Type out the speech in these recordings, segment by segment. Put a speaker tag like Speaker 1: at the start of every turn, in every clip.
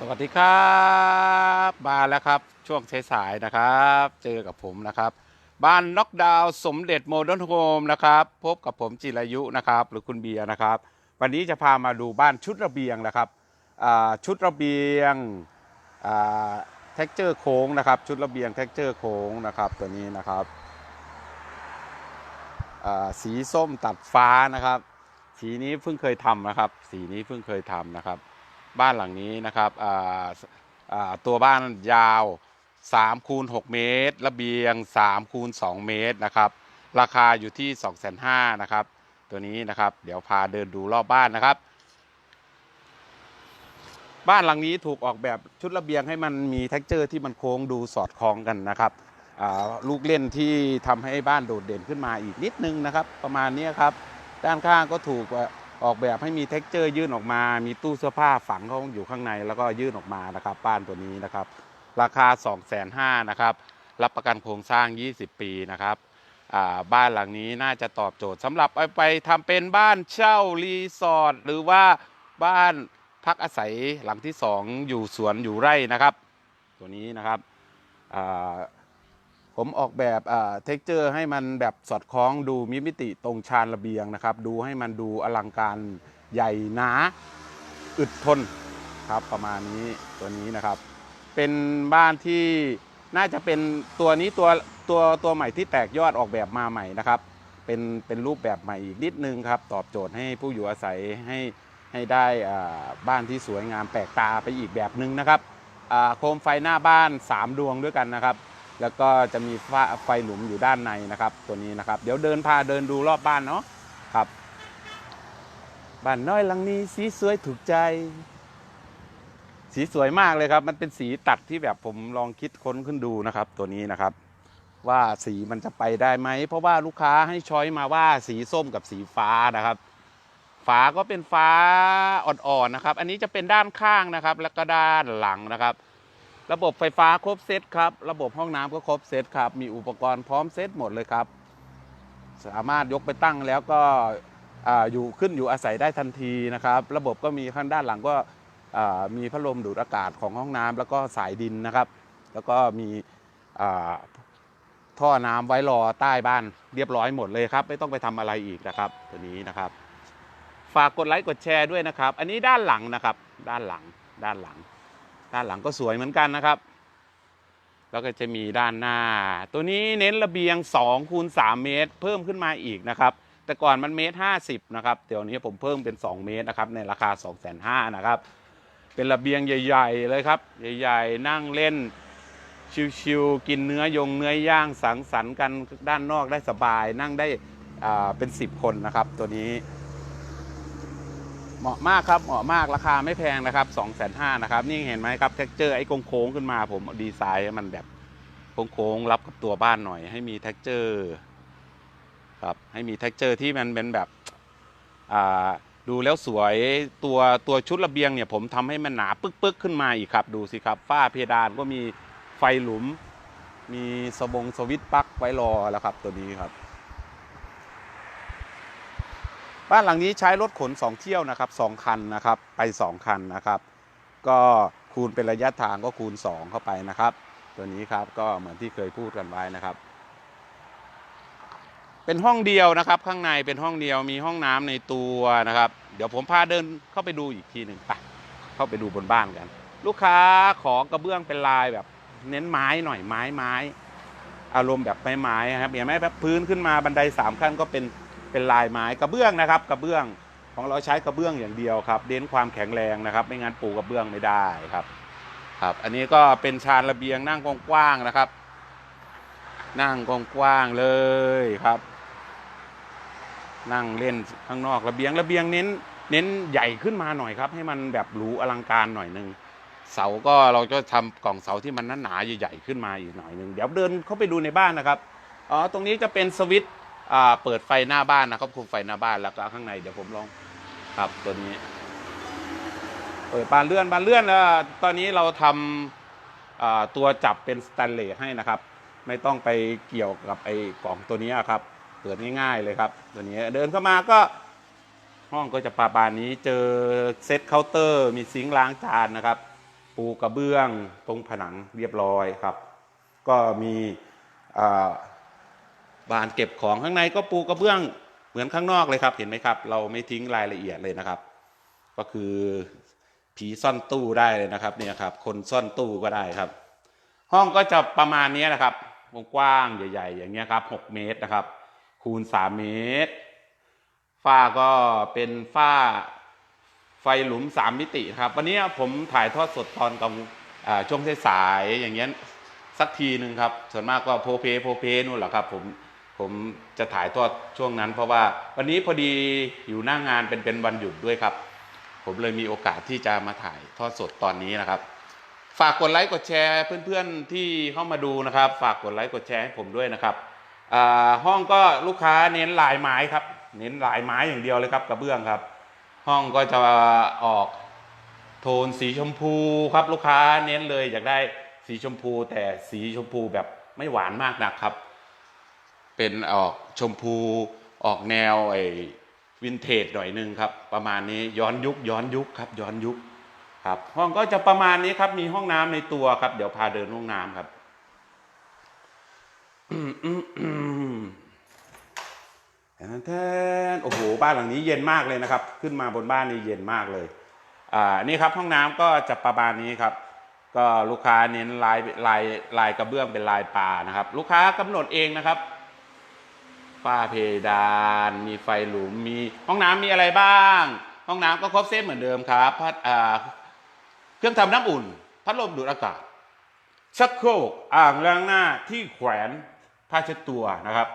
Speaker 1: สวัสดีครับ มาแล้วครับ ช่วงสายๆนะครับ เจอกับผมนะครับ บ้านน็อกดาวน์สมเด็จโมเดิร์นโฮมนะครับ พบกับผมจิรายุนะครับ หรือคุณเบียร์นะครับ วันนี้จะพามาดูบ้านชุดระเบียงนะครับชุดระเบียงแท็กเจอร์โค้งนะครับ ชุดระเบียงแท็กเจอร์โค้งนะครับ ตัวนี้นะครับสีส้มตัดฟ้านะครับ สีนี้เพิ่งเคยทำนะครับ สีนี้เพิ่งเคยทำนะครับ บ้านหลังนี้นะครับตัวบ้านยาว3คูณ6เมตร ระเบียง3คูณ2เมตรนะครับ ราคาอยู่ที่ 2 5 0 0 0นะครับ ตัวนี้นะครับ เดี๋ยวพาเดินดูรอบบ้านนะครับ บ้านหลังนี้ถูกออกแบบชุดระเบียงให้มันมีเท็กเจอร์ที่มันโค้งดูสอดคล้องกันนะครับลูกเล่นที่ทำให้บ้านโดดเด่นขึ้นมาอีกนิดนึงนะครับ ประมาณนี้ครับ ด้านข้างก็ถูก ออกแบบให้มีเท็กเจอร์ยื่นออกมา มีตู้เสื้อผ้าฝังเข้าอยู่ข้างในแล้วก็ยื่นออกมานะครับบ้านตัวนี้นะครับ ราคา 2 5 0 0 0นะครับ รับประกันโครงสร้าง 20 ปีนะครับบ้านหลังนี้น่าจะตอบโจทย์สำหรับไปทำเป็นบ้านเช่ารีสอร์ทหรือว่าบ้านพักอาศัยหลังที่ 2 อยู่สวนอยู่ไร่นะครับ ตัวนี้นะครับ ผมออกแบบเท็กเจอร์ให้มันแบบสอดคล้องดูมีมิติตรงชานระเบียงนะครับ ดูให้มันดูอลังการใหญ่หนาอึดทนครับประมาณนี้ตัวนี้นะครับ เป็นบ้านที่น่าจะเป็นตัวนี้ตัวตัวตัวใหม่ที่แตกยอดออกแบบมาใหม่นะครับ เป็นเป็นรูปแบบใหม่อีกนิดนึงครับ ตอบโจทย์ให้ผู้อยู่อาศัยให้ให้ได้อ่าบ้านที่สวยงามแปลกตาไปอีกแบบหนึ่งนะครับอ่าโคมไฟหน้าบ้าน 3 ดวงด้วยกันนะครับ แล้วก็จะมีไฟหลุมอยู่ด้านในนะครับ ตัวนี้นะครับ เดี๋ยวเดินพาเดินดูรอบบ้านเนาะครับ บ้านน้อยหลังนี้สีสวยถูกใจ สีสวยมากเลยครับ มันเป็นสีตัดที่แบบผมลองคิดค้นขึ้นดูนะครับ ตัวนี้นะครับ ว่าสีมันจะไปได้ไหมเพราะว่าลูกค้าให้ช้อยมาว่าสีส้มกับสีฟ้านะครับฝาก็เป็นฟ้าอ่อนๆนะครับ อันนี้จะเป็นด้านข้างนะครับ แล้วก็ด้านหลังนะครับ ระบบไฟฟ้าครบเซตครับ ระบบห้องน้ำก็ครบเซตครับ มีอุปกรณ์พร้อมเซตหมดเลยครับ สามารถยกไปตั้งแล้วก็ออยู่ขึ้นอยู่อาศัยได้ทันทีนะครับ ระบบก็มีข้างด้านหลังก็มีพัดลมดูดอากาศของห้องน้ำแล้วก็สายดินนะครับ แล้วก็มีท่อน้ำไว้รอใต้บ้านเรียบร้อยหมดเลยครับ ไม่ต้องไปทำอะไรอีกนะครับ ตัวนี้นะครับ ฝากกดไลค์กดแชร์ด้วยนะครับ อันนี้ด้านหลังนะครับ ด้านหลังด้านหลัง ด้านหลังก็สวยเหมือนกันนะครับ แล้วก็จะมีด้านหน้า ตัวนี้เน้นระเบียง2คูณ3เมตร เพิ่มขึ้นมาอีกนะครับ แต่ก่อนมันเมตร50นะครับเดี๋ยวนี้ผมเพิ่มเป็น 2 เมตรนะครับในราคา 2 5 0 0 0นะครับเป็นระเบียงใหญ่ ๆ เลยครับ ใหญ่ ๆ นั่งเล่น ชิวๆกินเนื้อยงเนื้อย่างสังสรรค์กันด้านนอกได้สบาย นั่งได้เป็น 10 คนนะครับ ตัวนี้ เหมาะมากครับเหมาะมากราคาไม่แพงนะครับ2 5 0 0 0นะครับนี่เห็นไหมครับเท็กเจอร์ไอ้โค้งขึ้นมาผมดีไซน์ให้มันแบบโค้งรับกับตัวบ้านหน่อย ให้มีเท็กเจอร์ครับให้มีเท็กเจอร์ที่มันเป็นแบบอ่าดูแล้วสวยตัวตัวชุดระเบียงเนี่ยผมทำให้มันหนาปึ๊กๆขึ้นมาอีกครับ ดูสิครับฝ้าเพดานก็มีไฟหลุม มีสบงสวิตช์ปลั๊กไว้รอแล้วครับตัวนี้ครับ บ้านหลังนี้ใช้รถขน 2 เที่ยวนะครับ2คันนะครับไป 2 คันนะครับ ก็คูณเป็นระยะทางก็คูณ 2 เข้าไปนะครับ ตัวนี้ครับก็เหมือนที่เคยพูดกันไว้นะครับ เป็นห้องเดียวนะครับ ข้างในเป็นห้องเดียวมีห้องน้ำในตัวนะครับ เดี๋ยวผมพาเดินเข้าไปดูอีกทีหนึ่งไปเข้าไปดูบนบ้านกัน ลูกค้าขอกระเบื้องเป็นลายแบบ เน้นไม้หน่อยไม้ไม้อารมณ์แบบไม้ไม้ครับเห็นไหมแบบพื้นขึ้นมาบันไดสามขั้นก็เป็น เป็นลายไม้กระเบื้องนะครับ กระเบื้องของเราใช้กระเบื้องอย่างเดียวครับเน้นความแข็งแรงนะครับ ไม่งั้นปูกระเบื้องไม่ได้ครับ ครับ อันนี้ก็เป็นชานระเบียงนั่งกว้างๆนะครับ นั่งกว้างๆเลยครับ นั่งเล่นข้างนอกระเบียงระเบียงเน้น เน้นใหญ่ขึ้นมาหน่อยครับ ให้มันแบบหรูอลังการหน่อยหนึงเสาก็เราจะทำกล่องเสาที่มันหนาๆใหญ่ๆขึ้นมาอีกหน่อยหนึ่งเดี๋ยวเดินเข้าไปดูในบ้านนะครับอ๋อตรงนี้จะเป็นสวิตช์ เปิดไฟหน้าบ้านนะครับคุมไฟหน้าบ้านแล้วก็ข้างในเดี๋ยวผมลองครับตัวนี้ เปิดบานเลื่อนบานเลื่อนแล้วตอนนี้เราทำอ่าตัวจับเป็นสแตนเลสให้นะครับ ไม่ต้องไปเกี่ยวกับไอ้กล่องตัวนี้ครับ เปิดง่ายๆเลยครับ ตัวนี้เดินเข้ามาก็ห้องก็จะประมาณนี้เจอเซตเคาน์เตอร์ มีซิงค์ล้างจานนะครับ ปูกระเบื้องตรงผนังเรียบร้อยครับ ก็มีอ่า บานเก็บของข้างในก็ปูกระเบื้องเหมือนข้างนอกเลยครับ เห็นไหมครับ เราไม่ทิ้งรายละเอียดเลยนะครับ ก็คือผีซ่อนตู้ได้เลยนะครับเนี่ยครับ คนซ่อนตู้ก็ได้ครับ ห้องก็จะประมาณนี้นะครับกว้างใหญ่ ๆ อย่างเงี้ยครับ6เมตรนะครับ คูณ3เมตรฝ้าก็เป็นฝ้าไฟหลุม3มิติครับ วันนี้ผมถ่ายทอดสดตอนกลางช่วงสายๆอย่างเงี้ยสักทีหนึ่งครับ ส่วนมากก็โพเพโพเพนู่นแหละครับ ผม ผมจะถ่ายทอดช่วงนั้น เพราะว่าวันนี้พอดีอยู่หน้างานเป็นเป็นวันหยุดด้วยครับ ผมเลยมีโอกาสที่จะมาถ่ายทอดสดตอนนี้นะครับ ฝากกดไลค์กดแชร์เพื่อนๆที่เข้ามาดูนะครับ ฝากกดไลค์กดแชร์ให้ผมด้วยนะครับห้องก็ลูกค้าเน้นลายไม้ครับ เน้นลายไม้อย่างเดียวเลยครับกระเบื้องครับ ห้องก็จะออกโทนสีชมพูครับลูกค้าเน้นเลยอยากได้สีชมพูแต่สีชมพูแบบไม่หวานมากนักครับ เป็นออกชมพูออกแนวไอ้วินเทจหน่อยนึงครับ ประมาณนี้ย้อนยุคย้อนยุคครับ ย้อนยุคครับห้องก็จะประมาณนี้ครับ มีห้องน้ำในตัวครับ เดี๋ยวพาเดินห้องน้ำครับแทนแทนโอ้โหบ้านหลังนี้เย็นมากเลยนะครับ ขึ้นมาบนบ้านนี่เย็นมากเลย อ่านี่ครับห้องน้ำก็จะประมาณนี้ครับ ก็ลูกค้าเน้นลายลายลายกระเบื้องเป็นลายปลานะครับ ลูกค้ากำหนดเองนะครับ ฝ้าเพดาน มีไฟหลุมมีห้องน้ำมีอะไรบ้าง ห้องน้ำก็ครบเซตเหมือนเดิมครับพัดอ่าเครื่องทำน้ำอุ่น พัดลมดูดอากาศชักโครกอ่างล้างหน้าที่แขวนผ้าเช็ดตัวนะครับ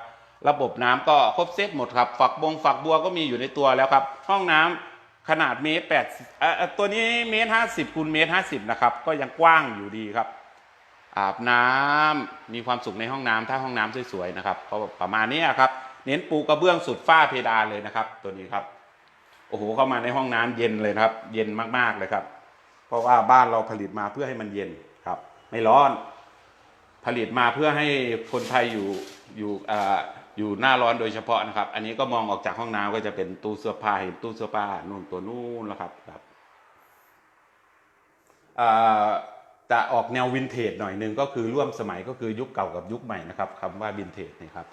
Speaker 1: ระบบน้ำก็ครบเซตหมดครับ ฝักบงฝักบัวก็มีอยู่ในตัวแล้วครับ ห้องน้ำขนาดเมตรแปดอ่าตัวนี้เมตรห้าสิบคูณเมตรห้าสิบนะครับ ก็ยังกว้างอยู่ดีครับ อาบน้ำมีความสุขในห้องน้ำถ้าห้องน้ำสวยๆนะครับก็ประมาณนี้ครับ เน้นปูกระเบื้องสุดฝ้าเพดานเลยนะครับ ตัวนี้ครับโอ้โหเข้ามาในห้องน้ำเย็นเลยครับ เย็นมากๆเลยครับ เพราะว่าบ้านเราผลิตมาเพื่อให้มันเย็นครับ ไม่ร้อน ผลิตมาเพื่อให้คนไทยอยู่อยู่อ่าอยู่หน้าร้อนโดยเฉพาะนะครับ อันนี้ก็มองออกจากห้องน้ำก็จะเป็นตู้เสื้อผ้าเห็นตู้เสื้อผ้านู่นตัวนู่นแล้วครับครับอ่า จะออกแนววินเทจหน่อยหนึงก็คือร่วมสมัยก็คือยุคเก่ากับยุคใหม่นะครับคำว่าวินเทจนี่ครับ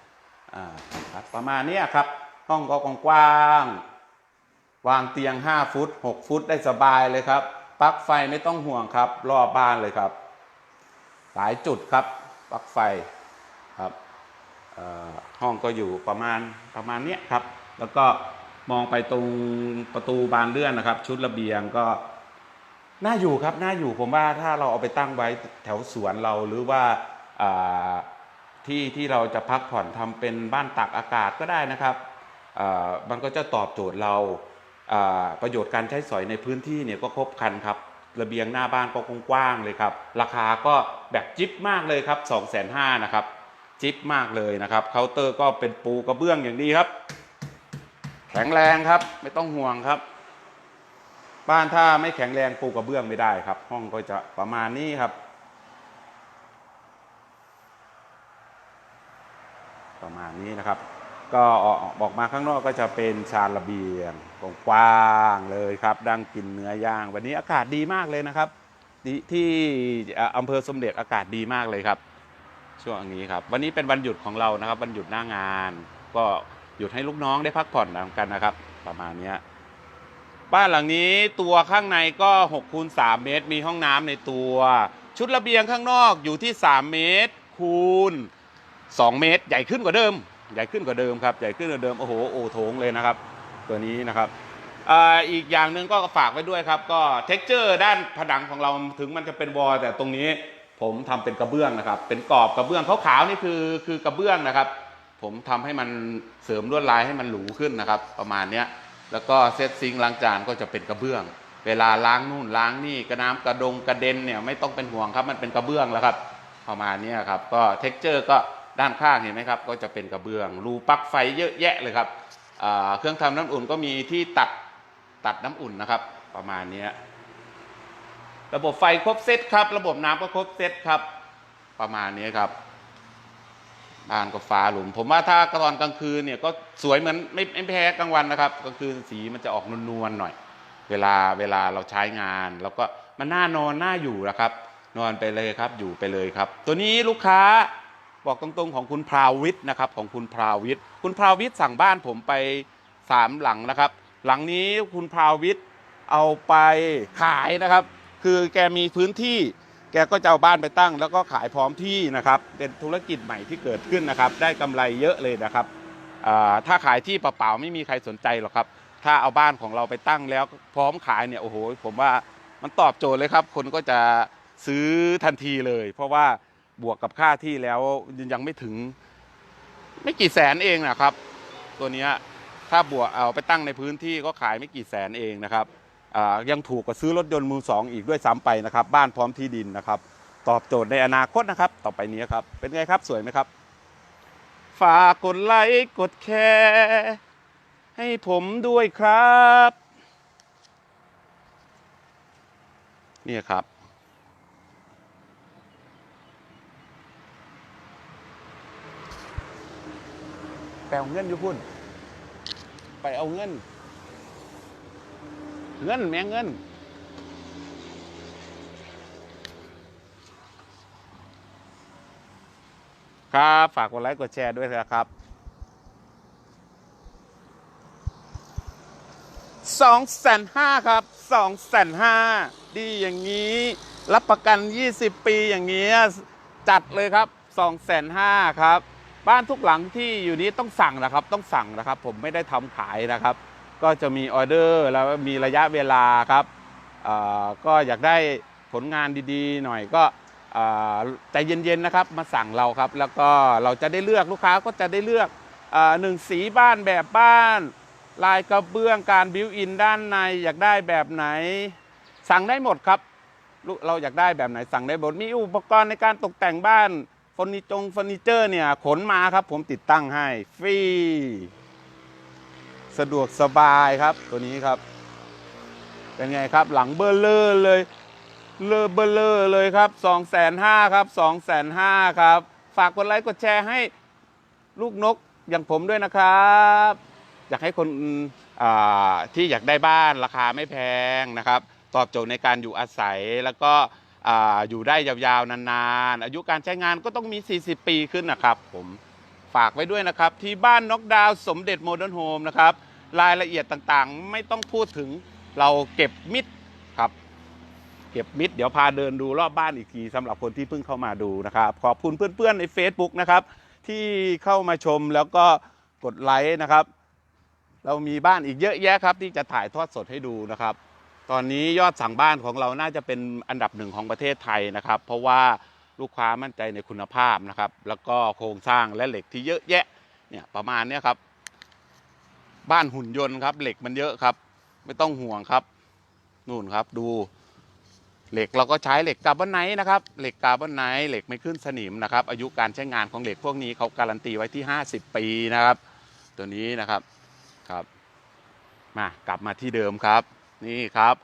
Speaker 1: อ่าครับประมาณนี้ครับ ห้องก็กว้างวางเตียง 5 ฟุต 6 ฟุตได้สบายเลยครับปลั๊กไฟไม่ต้องห่วงครับ รอบบ้านเลยครับ หลายจุดครับปลั๊กไฟครับห้องก็อยู่ประมาณประมาณนี้ครับ แล้วก็มองไปตรงประตูบานเลื่อนนะครับ ชุดระเบียงก็ น่าอยู่ครับน่าอยู่ผมว่าถ้าเราเอาไปตั้งไว้แถวสวนเราหรือว่าที่ที่เราจะพักผ่อนทำเป็นบ้านตักอากาศก็ได้นะครับมันก็จะตอบโจทย์เราประโยชน์การใช้สอยในพื้นที่เนี่ยก็ครบครันครับ ระเบียงหน้าบ้านก็กว้างเลยครับ ราคาก็แบบจิ๊บมากเลยครับ2องแสนห้านะครับ จิ๊บมากเลยนะครับเคาน์เตอร์ก็เป็นปูกระเบื้องอย่างดีครับ แข็งแรงครับไม่ต้องห่วงครับ บ้านถ้าไม่แข็งแรงปูกระเบื้องไม่ได้ครับ ห้องก็จะประมาณนี้ครับ ประมาณนี้นะครับ ก็ออกมาข้างนอกก็จะเป็นชานระเบียงกว้างเลยครับ ดังกินเนื้อย่างวันนี้อากาศดีมากเลยนะครับ ที่อำเภอสมเด็จอากาศดีมากเลยครับ ช่วงนี้ครับ วันนี้เป็นวันหยุดของเรานะครับวันหยุดหน้างาน ก็หยุดให้ลูกน้องได้พักผ่อนกันนะครับ ประมาณนี้ บ้านหลังนี้ตัวข้างในก็6คูณ3เมตร มีห้องน้ำในตัว ชุดระเบียงข้างนอกอยู่ที่ 3 เมตรคูณ 2 เมตร ใหญ่ขึ้นกว่าเดิม ใหญ่ขึ้นกว่าเดิมครับ ใหญ่ขึ้นกว่าเดิม โอ้โห โอโถงเลยนะครับ ตัวนี้นะครับอ่าอีกอย่างหนึ่งก็ฝากไว้ด้วยครับ ก็เท็กเจอร์ด้านผนังของเราถึงมันจะเป็นวอลแต่ตรงนี้ผมทำเป็นกระเบื้องนะครับ เป็นกรอบกระเบื้องขาวๆนี่คือคือกระเบื้องนะครับ ผมทำให้มันเสริมลวดลายให้มันหรูขึ้นนะครับ ประมาณเนี้ย แล้วก็เซตซิงล้างจานก็จะเป็นกระเบื้อง เวลาล้างนู่นล้างนี่กระน้ำกระดงกระเด็นเนี่ยไม่ต้องเป็นห่วงครับมันเป็นกระเบื้องแล้วครับประมาณนี้ครับก็เท็กเจอร์ก็ด้านข้างเห็นไหมครับ ก็จะเป็นกระเบื้อง รูปลั๊กไฟเยอะแยะเลยครับเครื่องทำน้ำอุ่นก็มีที่ตัดตัดน้ำอุ่นนะครับ ประมาณนี้ระบบไฟครบเซตครับ ระบบน้ำก็ครบเซตครับ ประมาณนี้ครับ บ้านก็ฟ้าหลุม ผมว่าถ้ากตอนกลางคืนเนี่ยก็สวยเหมือนไม่ไม่แพ้กลางวันนะครับกลางคืนสีมันจะออกนวลๆหน่อย เวลาเวลาเราใช้งานแล้วก็มันน่านอนน่าอยู่นะครับ นอนไปเลยครับอยู่ไปเลยครับ ตัวนี้ลูกค้าบอกตรงๆของคุณพราวิทย์นะครับของคุณพราวิทย์คุณพราวิทย์สั่งบ้านผมไปสามหลังนะครับ หลังนี้คุณพราวิทย์เอาไปขายนะครับ คือแกมีพื้นที่ แกก็จะเอาบ้านไปตั้ง แล้วก็ขายพร้อมที่นะครับ เป็นธุรกิจใหม่ที่เกิดขึ้นนะครับ ได้กำไรเยอะเลยนะครับถ้าขายที่เปล่าๆไม่มีใครสนใจหรอกครับ ถ้าเอาบ้านของเราไปตั้งแล้วพร้อมขายเนี่ยโอ้โหผมว่ามันตอบโจทย์เลยครับ คนก็จะซื้อทันทีเลย เพราะว่าบวกกับค่าที่แล้วยังไม่ถึง ไม่กี่แสนเองนะครับ ตัวนี้ถ้าบวกเอาไปตั้งในพื้นที่ก็ขายไม่กี่แสนเองนะครับ ยังถูกกว่าซื้อรถยนต์มือสองอีกด้วยซ้ำไปนะครับ บ้านพร้อมที่ดินนะครับ ตอบโจทย์ในอนาคตนะครับ ต่อไปนี้ครับ เป็นไงครับสวยไหมครับ ฝากกดไลค์กดแชร์ให้ผมด้วยครับนี่ครับไปเอาเงินอยู่พุ่น ไปเอาเงิน เงินแม่งเงินครับ ฝากกดไลค์กดแชร์ด้วยนะครับสองแสนห้าครับสองแสนห้าดีอย่างนี้ รับประกัน 20 ปีอย่างนี้ จัดเลยครับสองแสนห้าครับ บ้านทุกหลังที่อยู่นี้ต้องสั่งนะครับ ต้องสั่งนะครับ ผมไม่ได้ทำขายนะครับ ก็จะมีออเดอร์แล้วมีระยะเวลาครับอ่อก็อยากได้ผลงานดีๆ หน่อยก็อ่อใจเย็นๆนะครับมาสั่งเราครับ แล้วก็เราจะได้เลือกลูกค้าก็จะได้เลือกอ่อหนึ่งสีบ้านแบบบ้าน ลายกระเบื้องการบิวอินด้านในอยากได้แบบไหน สั่งได้หมดครับเราอยากได้แบบไหนสั่งได้หมดมีอุปกรณ์ในการตกแต่งบ้านเฟอร์นิจงเฟอร์นิเจอร์เนี่ยขนมาครับ ผมติดตั้งให้ฟรี สะดวกสบายครับตัวนี้ครับ เป็นไงครับหลังเบอร์เลอร์เลยเลอเบอร์เลอร์เลยครับ2องแสนห้าครับ2องแสนห้าครับ ฝากกดไลค์กดแชร์ให้ลูกนกอย่างผมด้วยนะครับ อยากให้คนที่อยากได้บ้านราคาไม่แพงนะครับ ตอบโจทย์ในการอยู่อาศัยแล้วก็อ่าอยู่ได้ยาวๆ นานๆ อายุการใช้งานก็ต้องมี 40 ปีขึ้นนะครับผมฝากไว้ด้วยนะครับ ที่บ้านนกดาวสมเด็จโมเดิร์นโฮมนะครับ รายละเอียดต่างๆ ไม่ต้องพูดถึงเราเก็บมิดครับ เก็บมิดเดี๋ยวพาเดินดูรอบบ้านอีกทีสำหรับคนที่เพิ่งเข้ามาดูนะครับ ขอบคุณเพื่อนๆใน Facebook นะครับ ที่เข้ามาชมแล้วก็กดไลค์นะครับ เรามีบ้านอีกเยอะแยะครับ ที่จะถ่ายทอดสดให้ดูนะครับ ตอนนี้ยอดสั่งบ้านของเราน่าจะเป็นอันดับหนึ่งของประเทศไทยนะครับ เพราะว่าลูกค้ามั่นใจในคุณภาพนะครับ แล้วก็โครงสร้างและเหล็กที่เยอะแยะเนี่ยประมาณนี้ครับ บ้านหุ่นยนต์ครับ เหล็กมันเยอะครับ ไม่ต้องห่วงครับ นู่นครับดู เหล็กเราก็ใช้เหล็กกาบอนไนท์นะครับเหล็กกาบอนไนท์เหล็กไม่ขึ้นสนิมนะครับ อายุการใช้งานของเหล็กพวกนี้เขาการันตีไว้ที่ 50 ปีนะครับ ตัวนี้นะครับครับ มากลับมาที่เดิมครับ นี่ครับ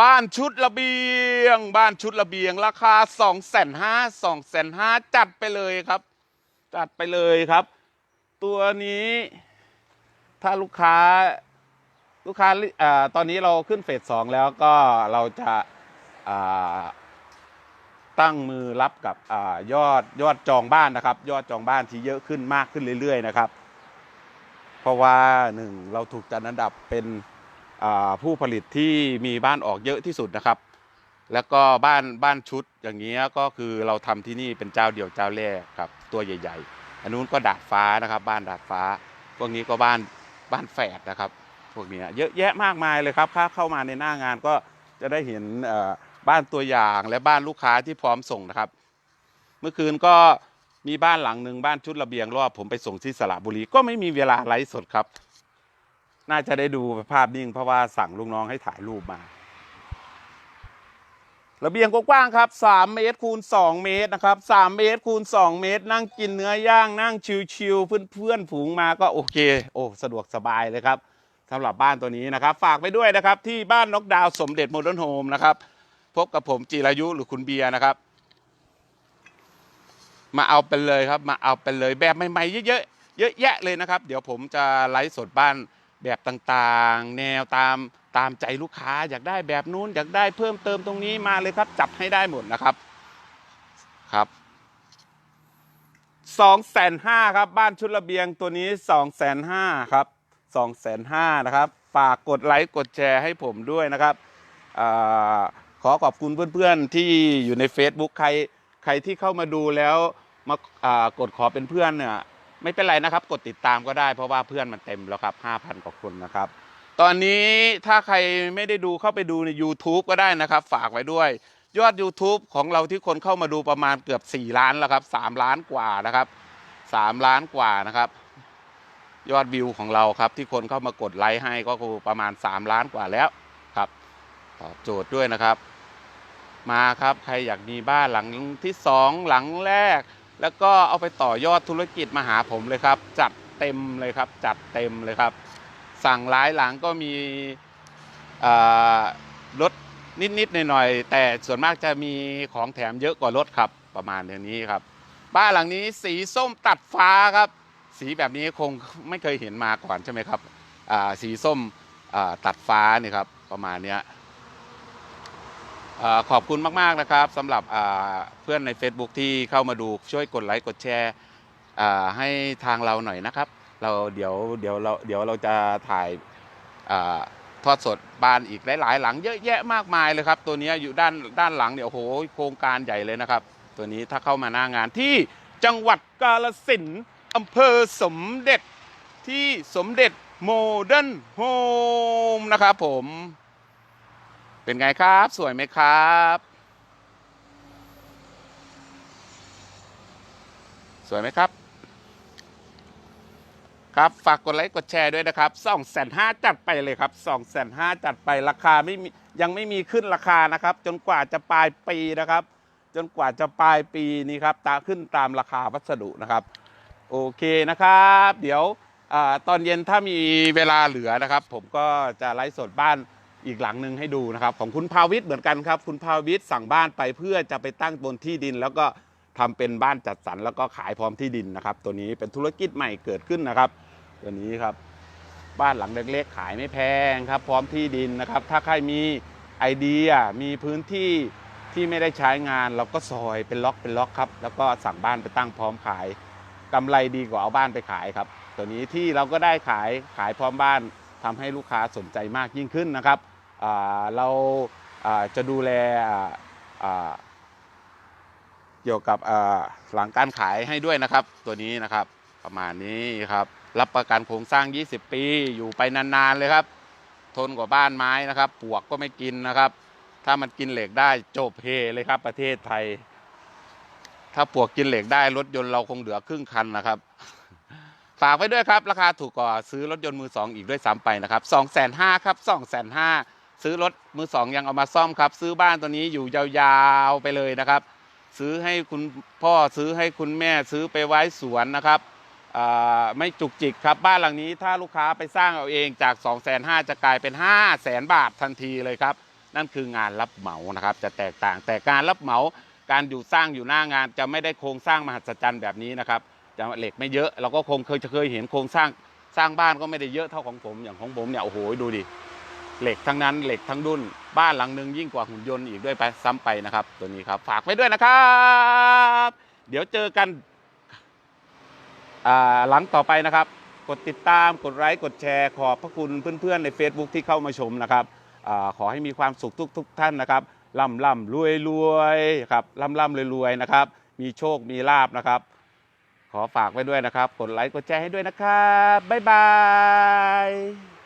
Speaker 1: บ้านชุดระเบียง บ้านชุดระเบียง ราคา2องแสนห้าสองแสนห้าจัดไปเลยครับ จัดไปเลยครับ ตัวนี้ ถ้าลูกค้าลูกค้าอตอนนี้เราขึ้นเฟสสองแล้วก็เราจะตั้งมือรับกับอยอดยอดจองบ้านนะครับ ยอดจองบ้านที่เยอะขึ้นมากขึ้นเรื่อย ๆ นะครับ เพราะว่าหนึ่งเราถูกจัดอันดับเป็นผู้ผลิตที่มีบ้านออกเยอะที่สุดนะครับ แล้วก็บ้านบ้านชุดอย่างเงี้ยก็คือเราทำที่นี่เป็นเจ้าเดียวเจ้าแรกครับตัวใหญ่ ๆ อันนู้นก็ดาดฟ้านะครับ บ้านดาดฟ้าพวกนี้ก็บ้าน บ้านแฝดนะครับพวกนี้เยอะแยะมากมายเลยครับถ้าเข้ามาในหน้างานก็จะได้เห็นบ้านตัวอย่างและบ้านลูกค้าที่พร้อมส่งนะครับ เมื่อคืนก็มีบ้านหลังหนึ่งบ้านชุดระเบียงรอบผมไปส่งที่สระบุรีก็ไม่มีเวลาไลฟ์สดครับ น่าจะได้ดูภาพนิ่งเพราะว่าสั่งลูกน้องให้ถ่ายรูปมา ระเบียงกว้างๆครับ 3 เมตรคูณ 2 เมตรนะครับ 3 เมตรคูณ 2 เมตร นั่งกินเนื้อย่างนั่งชิวๆเพื่อนๆฝูงมาก็โอเค โอ้สะดวกสบายเลยครับสำหรับบ้านตัวนี้นะครับ ฝากไปด้วยนะครับ ที่บ้านนกดาวสมเด็จโมเดิร์นโฮมนะครับ พบกับผมจิรายุหรือคุณเบียร์นะครับ มาเอาไปเลยครับ มาเอาไปเลยแบบใหม่ๆเยอะๆเยอะแยะเลยนะครับ เดี๋ยวผมจะไลฟ์สดบ้านแบบต่างๆ แนวตาม ตามใจลูกค้าอยากได้แบบนู้นอยากได้เพิ่มเติมตรงนี้มาเลยครับ จัดให้ได้หมดนะครับครับสองแสนห้าครับ บ้านชุดระเบียงตัวนี้สองแสนห้าครับสองแสนห้านะครับ ฝากกดไลค์กดแชร์ให้ผมด้วยนะครับอขอขอบคุณเพื่อนๆ ที่อยู่ใน Facebook ใครใครที่เข้ามาดูแล้วมากากดขอเป็นเพื่อนเนี่ยไม่เป็นไรนะครับ กดติดตามก็ได้เพราะว่าเพื่อนมันเต็มแล้วครับ 5,000 กว่าคนนะครับ ตอนนี้ถ้าใครไม่ได้ดูเข้าไปดูใน YouTube ก็ได้นะครับ ฝากไว้ด้วย ยอด YouTube ของเราที่คนเข้ามาดูประมาณเกือบ 4 ล้านแล้วครับ 3 ล้านกว่านะครับ 3 ล้านกว่านะครับ ยอดวิวของเราครับ ที่คนเข้ามากดไลค์ให้ก็คือประมาณ 3 ล้านกว่าแล้วครับตอบโจทย์ด้วยนะครับ มาครับใครอยากมีบ้านหลังที่ 2 หลังแรก แล้วก็เอาไปต่อยอดธุรกิจมาหาผมเลยครับ จัดเต็มเลยครับ จัดเต็มเลยครับ สั่งหลายหลังก็มีลดนิดๆหน่อยๆแต่ส่วนมากจะมีของแถมเยอะกว่ารถครับประมาณอย่างนี้ครับ บ้านหลังนี้สีส้มตัดฟ้าครับ สีแบบนี้คงไม่เคยเห็นมาก่อนใช่ไหมครับสีส้มตัดฟ้านี่ครับประมาณนี้ขอบคุณมาก ๆ นะครับสำหรับเพื่อนใน Facebook ที่เข้ามาดูช่วยกดไลค์กดแชร์ให้ทางเราหน่อยนะครับ เราเดี๋ยวเดี๋ยวเราเดี๋ยวเราจะถ่ายอทอดสดบ้านอีกหลาย ๆ หลังเยอะแยะมากมายเลยครับ ตัวนี้อยู่ด้านด้านหลังเดี๋ยโอ้โหโครงการใหญ่เลยนะครับ ตัวนี้ถ้าเข้ามาหน้างานที่จังหวัดกาลสินอำเภอสมเด็จที่สมเด็จโมเดิร์นโฮมนะครับผม เป็นไงครับสวยไหมครับ สวยไหมครับ ครับฝากกดไลค์กดแชร์ด้วยนะครับสองแสนห้าจัดไปเลยครับสองแสนห้าจัดไปราคาไม่มียังไม่มีขึ้นราคานะครับ จนกว่าจะปลายปีนะครับ จนกว่าจะปลายปีนี้ครับตาขึ้นตามราคาวัสดุนะครับ โอเคนะครับ เดี๋ยวอตอนเย็นถ้ามีเวลาเหลือนะครับ ผมก็จะไลฟ์สดบ้านอีกหลังหนึ่งให้ดูนะครับ ของคุณภาวิทย์เหมือนกันครับ คุณภาวิทย์สั่งบ้านไปเพื่อจะไปตั้งบนที่ดินแล้วก็ ทำเป็นบ้านจัดสรรแล้วก็ขายพร้อมที่ดินนะครับ ตัวนี้เป็นธุรกิจใหม่เกิดขึ้นนะครับ ตัวนี้ครับ บ้านหลังเล็กๆ ขายไม่แพงครับ พร้อมที่ดินนะครับ ถ้าใครมีไอเดียมีพื้นที่ที่ไม่ได้ใช้งานเราก็ซอยเป็นล็อกเป็นล็อกครับ แล้วก็สั่งบ้านไปตั้งพร้อมขายกำไรดีกว่าเอาบ้านไปขายครับ ตัวนี้ที่เราก็ได้ขายขายพร้อมบ้านทำให้ลูกค้าสนใจมากยิ่งขึ้นนะครับเราจะดูแล เกี่ยวกับหลังการขายให้ด้วยนะครับ ตัวนี้นะครับประมาณนี้ครับ รับประกันโครงสร้าง 20 ปี อยู่ไปนานๆเลยครับ ทนกว่าบ้านไม้นะครับ ปวกก็ไม่กินนะครับ ถ้ามันกินเหล็กได้จบเฮเลยครับ ประเทศไทย ถ้าปวกกินเหล็กได้รถยนต์เราคงเหลือครึ่งคันนะครับฝากไว้ด้วยครับ ราคาถูกกว่าซื้อรถยนต์มือสองอีกด้วยซ้ำไปนะครับสองแสนห้าครับสองแสนห้าซื้อรถมือสองยังเอามาซ่อมครับ ซื้อบ้านตัวนี้อยู่ยาวๆไปเลยนะครับ ซื้อให้คุณพ่อซื้อให้คุณแม่ซื้อไปไว้สวนนะครับไม่จุกจิกครับบ้านหลังนี้ถ้าลูกค้าไปสร้างเอาเองจาก 2 5 0 0 0จะกลายเป็น 5 0 0แสนบาททันทีเลยครับ นั่นคืองานรับเหมานะครับ จะแตกต่างแต่การรับเหมาการอยู่สร้างอยู่หน้างานจะไม่ได้โครงสร้างมหัศจรรย์แบบนี้นะครับจะเหล็กไม่เยอะเราก็คงเคยจะเคยเห็นโครงสร้างสร้างบ้านก็ไม่ได้เยอะเท่าของผมอย่างของผมเนี่ยโอ้โหดูดิ เหล็กทั้งนั้นเหล็กทั้งดุนบ้านหลังหนึ่งยิ่งกว่าหุ่นยนต์อีกด้วยไปซ้ำไปนะครับ ตัวนี้ครับฝากไว้ด้วยนะครับ เดี๋ยวเจอกันหลังต่อไปนะครับ กดติดตามกดไลค์กดแชร์ ขอบพระคุณเพื่อนๆใน Facebook ที่เข้ามาชมนะครับอขอให้มีความสุขทุกๆท่านนะครับร่ำร่ำรวยรวยครับร่ำร่ำรวยรวยนะครับ มีโชคมีลาบนะครับ ขอฝากไว้ด้วยนะครับ กดไลค์กดแชร์ให้ด้วยนะครับบ๊ายบาย